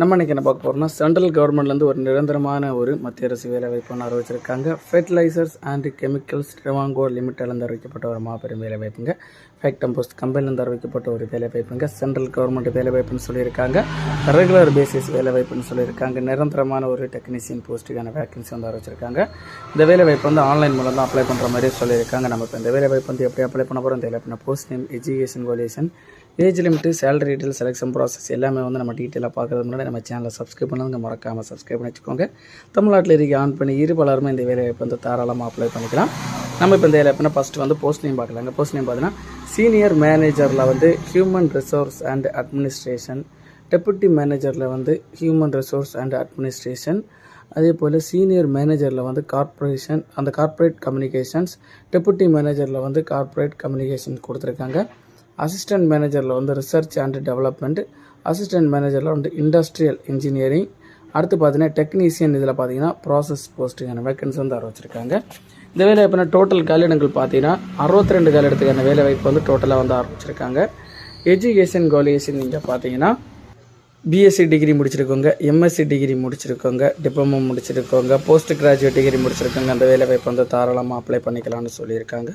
நம்ம இன்னைக்கு என்ன பார்க்க போகிறோம்னா சென்ட்ரல் கவர்மெண்ட்லேருந்து ஒரு நிரந்தரமான ஒரு மத்திய அரசு வேலை வாய்ப்பு அறிவிச்சிருக்காங்க. ஃபெர்டிலைசர்ஸ் அண்ட் கெமிக்கல்ஸ் ட்ரிவாங்கோ லிமிட்டிலேருந்து அறிவிக்கப்பட்ட ஒரு மாபெரும் வேலை வாய்ப்புங்க ஃபேக்டம் போஸ்ட் கம்பெனிலேருந்து அறிவிக்கப்பட்ட ஒரு வேலை வாய்ப்புங்க சென்ட்ரல் கவர்மெண்ட் வேலை வாய்ப்புன்னு சொல்லியிருக்காங்க. ரெகுலர் பேசிஸ் வேலை வாய்ப்புன்னு சொல்லியிருக்காங்க. நிரந்தரமான ஒரு டெக்னீஷியன் போஸ்ட்டுக்கான வேக்கன்சி வந்து அறிவிச்சிருக்காங்க. இந்த வேலை வாய்ப்பு வந்து ஆன்லைன் மூலம் தான் அப்ளை பண்ணுற மாதிரி சொல்லியிருக்காங்க. நம்ம இப்போ இந்த வேலை வாய்ப்பு வந்து எப்படி அப்ளை பண்ண போகிறோம் இந்த பண்ண post name education qualification age limit salary detail selection process எல்லாமே வந்து நம்ம டீட்டெயிலாக பார்க்கறது முன்னாடி நம்ம சேனலை சப்ஸ்கிரைப் பண்ணுங்க மறக்காமல் சப்ஸ்கிரைப் பண்ணி வச்சுக்கோங்க தமிழ்நாட்டில் இருக்க ஆன் பண்ணி இரு பலருமே இந்த வேலைவாய்ப்பு வந்து தாராளமாக அப்ளை பண்ணிக்கலாம். நம்ம இப்போ இந்த வேலை எப்படின்னா ஃபஸ்ட்டு வந்து போஸ்ட் நேம் பார்க்கலாங்க போஸ்ட் நேம் பார்த்தீங்கன்னா சீனியர் மேனேஜரில் வந்து human resource and administration deputy மேனேஜரில் வந்து ஹியூமன் ரிசோர்ஸ் அண்ட் அட்மினிஸ்ட்ரேஷன் அதே போல் சீனியர் மேனேஜரில் வந்து கார்ப்பரேஷன் அந்த கார்ப்பரேட் கம்யூனிகேஷன்ஸ் டெப்புட்டி மேனேஜரில் வந்து கார்ப்பரேட் கம்யூனிகேஷன் கொடுத்துருக்காங்க. அசிஸ்டன்ட் மேனேஜரில் வந்து ரிசர்ச் அண்ட் டெவலப்மெண்ட் அசிஸ்டன்ட் மேனேஜரில் வந்து இண்டஸ்ட்ரியல் இன்ஜினியரிங் அடுத்து பார்த்தீங்கன்னா டெக்னீஷியன் இதில் பார்த்தீங்கன்னா ப்ராசஸ் போஸ்ட்டுக்கான வேக்கன்சி வந்து ஆரம்பிச்சிருக்காங்க இந்த வேலை வாய்ப்புனா டோட்டல் காலியிடங்கள் பார்த்தீங்கன்னா அறுபத்தி ரெண்டு காலியிடத்துக்கான வேலை வாய்ப்பு வந்து டோட்டலாக வந்து ஆரம்பிச்சிருக்காங்க எஜுகேஷன் குவாலிஃபிகேஷன் நீங்கள் பார்த்தீங்கன்னா பிஎஸ்சி டிகிரி முடிச்சிருக்கோங்க எம்எஸ்சி டிகிரி முடிச்சிருக்கோங்க டிப்ளமோ முடிச்சிருக்கோங்க போஸ்ட் கிராஜுவேட் டிகிரி முடிச்சிருக்கோங்க. அந்த வேலை வாய்ப்பு வந்து தாராளமாக அப்ளை பண்ணிக்கலாம்னு சொல்லியிருக்காங்க.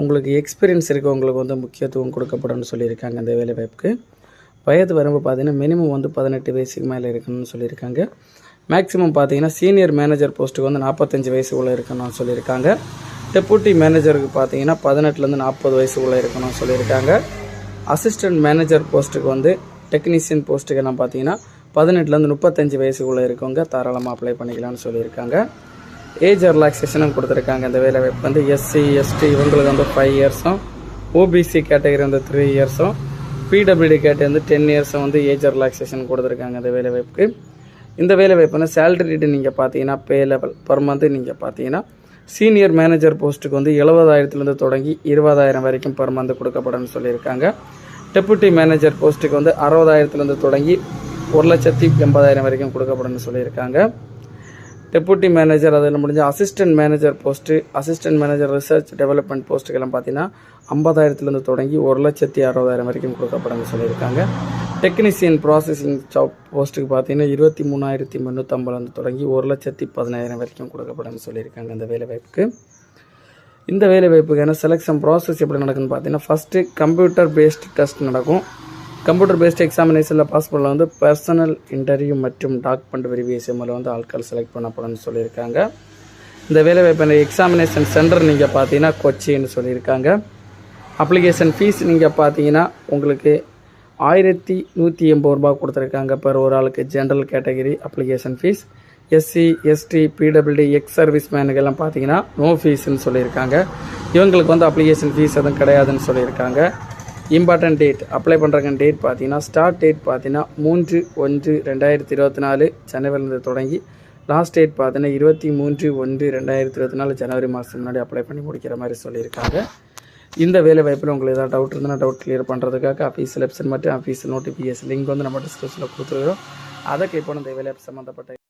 உங்களுக்கு எக்ஸ்பீரியன்ஸ் இருக்கவங்களுக்கு வந்து முக்கியத்துவம் கொடுக்கப்படும்னு சொல்லியிருக்காங்க இந்த வேலைவாய்ப்புக்கு வயது வரம்பு பார்த்தீங்கன்னா மினிமம் வந்து பதினெட்டு வயசுக்கு மேலே இருக்கணும்னு சொல்லியிருக்காங்க. மேக்ஸிமம் பார்த்தீங்கன்னா சீனியர் மேனேஜர் போஸ்ட்டுக்கு வந்து நாற்பத்தஞ்சு வயசு இருக்கணும்னு சொல்லியிருக்காங்க. டெப்புட்டி மேனேஜருக்கு பார்த்தீங்கன்னா பதினெட்டுலேருந்து நாற்பது வயசு இருக்கணும்னு சொல்லியிருக்காங்க. அசிஸ்டன்ட் மேனேஜர் போஸ்ட்டுக்கு வந்து டெக்னீஷியன் போஸ்ட்டுக்கெல்லாம் பார்த்தீங்கன்னா பதினெட்டுலேருந்து முப்பத்தஞ்சு வயசுக்குள்ளே இருக்கவங்க தாராளமாக அப்ளை பண்ணிக்கலாம்னு சொல்லியிருக்காங்க. ஏஜ் ரிலாக்ஸேஷனும் கொடுத்துருக்காங்க இந்த வேலை வாய்ப்பு. வந்து எஸ்சி எஸ்டி இவங்களுக்கு வந்து ஃபைவ் இயர்ஸும் ஓபிசி கேட்டகரி வந்து த்ரீ இயர்ஸும் பிடபிள்யூடி கேட்டகரி வந்து டென் இயர்ஸும் வந்து ஏஜ் ரிலாக்ஸேஷன் கொடுத்துருக்காங்க இந்த வேலை வாய்ப்புக்கு. இந்த வேலை வாய்ப்புனா சேலரி ரேட்டு நீங்கள் பார்த்தீங்கன்னா பே லெவல் பர் மந்த்து நீங்கள் பார்த்தீங்கன்னா சீனியர் மேனேஜர் போஸ்ட்டுக்கு வந்து எழுபதாயிரத்துலேருந்து தொடங்கி இருபதாயிரம் வரைக்கும் பர் மந்த் கொடுக்கப்படும் சொல்லியிருக்காங்க. டெப்புட்டி மேனேஜர் போஸ்ட்டுக்கு வந்து அறுபதாயிரத்துலேருந்து தொடங்கி ஒரு லட்சத்தி எண்பதாயிரம் வரைக்கும் கொடுக்கப்படும் சொல்லியிருக்காங்க. டெப்புட்டி மேனேஜர் அதில் முடிஞ்ச assistant manager post assistant manager research development போஸ்ட்டுக்கெல்லாம் பார்த்தீங்கன்னா ஐம்பதாயிரத்துலேருந்து தொடங்கி ஒரு லட்சத்தி அறுபதாயிரம் வரைக்கும் கொடுக்கப்படும் சொல்லியிருக்காங்க. டெக்னீஷியன் ப்ராசஸிங் ஜாப் போஸ்ட்டுக்கு பார்த்தீங்கன்னா இருபத்தி மூணாயிரத்தி முந்நூற்றம்பதுலேருந்து தொடங்கி ஒரு லட்சத்தி பதினாயிரம் வரைக்கும் கொடுக்கப்படும் சொல்லியிருக்காங்க இந்த வேலைவாய்ப்புக்கு இந்த வேலைவாய்ப்புக்கான செலெக்ஷன் ப்ராசஸ் எப்படி நடக்குன்னு பார்த்தீங்கன்னா ஃபஸ்ட்டு கம்ப்யூட்டர் பேஸ்டு டெஸ்ட் நடக்கும். கம்ப்யூட்டர் பேஸ்ட் எக்ஸாமினேஷனில் பாஸ் பண்ணல வந்து பர்சனல் இன்டர்வியூ மற்றும் டாக்குமெண்ட் வெரிஃபிகேஷன் மூலம் வந்து ஆட்கள் செலக்ட் பண்ணப்படும்னு சொல்லியிருக்காங்க. இந்த வேலை வாய்ப்பு எக்ஸாமினேஷன் சென்டர் நீங்கள் பார்த்தீங்கன்னா கொச்சின்னு சொல்லியிருக்காங்க. அப்ளிகேஷன் ஃபீஸ் நீங்கள் பார்த்தீங்கன்னா உங்களுக்கு ஆயிரத்தி நூற்றி எண்பது ரூபா கொடுத்துருக்காங்க பெர் ஒரு ஆளுக்கு general category application fee SC ST PWD ex service மேனுக்கெல்லாம் பார்த்தீங்கன்னா நோ ஃபீஸ்ன்னு சொல்லியிருக்காங்க. இவங்களுக்கு வந்து அப்ளிகேஷன் ஃபீஸ் எதுவும் கிடையாதுன்னு சொல்லியிருக்காங்க. இம்பார்ட்டன்ட் டேட் அப்ளை பண்ணுறங்க டேட் பார்த்தீங்கன்னா ஸ்டார்ட் டேட் பார்த்தீங்கன்னா மூன்று ஒன்று ரெண்டாயிரத்தி இருபத்தி நாலு ஜனவரிலேருந்து தொடங்கி லாஸ்ட் டேட் பார்த்தீங்கன்னா இருபத்தி மூன்று ஒன்று ரெண்டாயிரத்தி இருபத்தி நாலு ஜனவரி மாதம் முன்னாடி அப்ளை பண்ணி முடிக்கிற மாதிரி சொல்லியிருக்காங்க. இந்த வேலை வாய்ப்பில் உங்களுக்கு ஏதாவது டவுட் இருந்தால் டவுட் கிளியர் பண்ணுறதுக்காக ஆஃபீஸ் வெப்சைட் மற்றும் ஆஃபீஸ் நோட்டிஃபிகேஷன் லிங்க் வந்து நம்ம டிஸ்கிரிப்ஷனில் கொடுத்துருக்கோம் அதை கிளிக் பண்ண இந்த வேலை சம்மந்தப்பட்ட